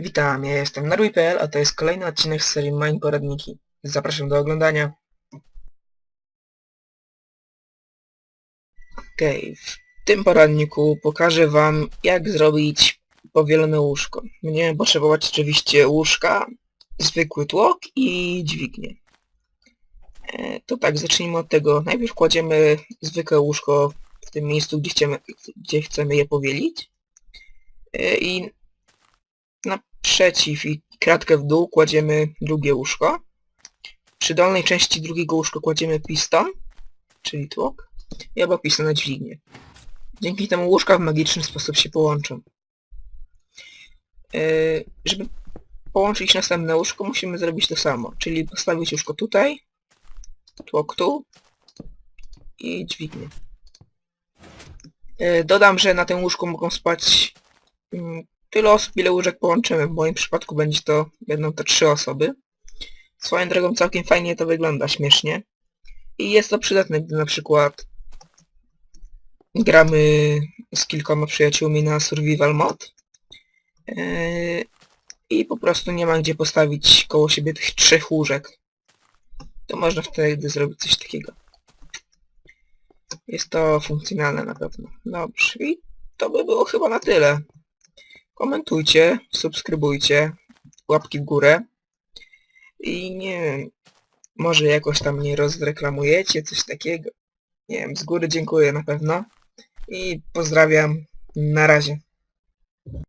Witam, ja jestem Narui.pl, a to jest kolejny odcinek z serii Mine Poradniki. Zapraszam do oglądania. Okej, w tym poradniku pokażę wam jak zrobić powielone łóżko. Będziemy potrzebować oczywiście łóżka, zwykły tłok i dźwignię. E, To tak, zacznijmy od tego. Najpierw kładziemy zwykłe łóżko w tym miejscu, gdzie chcemy, gdzie chcemy je powielić. E, I naprzeciw i kratkę w dół kładziemy drugie łóżko. Przy dolnej części drugiego łóżka kładziemy piston, czyli tłok, i obok pistona dźwignię. Dzięki temu łóżka w magiczny sposób się połączą. Yy, żeby połączyć następne łóżko musimy zrobić to samo, czyli postawić łóżko tutaj, tłok tu i dźwignię. Yy, dodam, że na tym łóżku mogą spać mm, tyle osób, ile łóżek połączymy. W moim przypadku będzie to, będą to trzy osoby. Swoją drogą całkiem fajnie to wygląda, śmiesznie. I jest to przydatne, gdy na przykład gramy z kilkoma przyjaciółmi na survival mod yy, i po prostu nie ma gdzie postawić koło siebie tych trzech łóżek. To można wtedy zrobić coś takiego. Jest to funkcjonalne na pewno. Dobrze, i to by było chyba na tyle. Komentujcie, subskrybujcie, łapki w górę. I nie wiem, może jakoś tam mnie rozreklamujecie, coś takiego. Nie wiem, z góry dziękuję na pewno. I pozdrawiam. Na razie.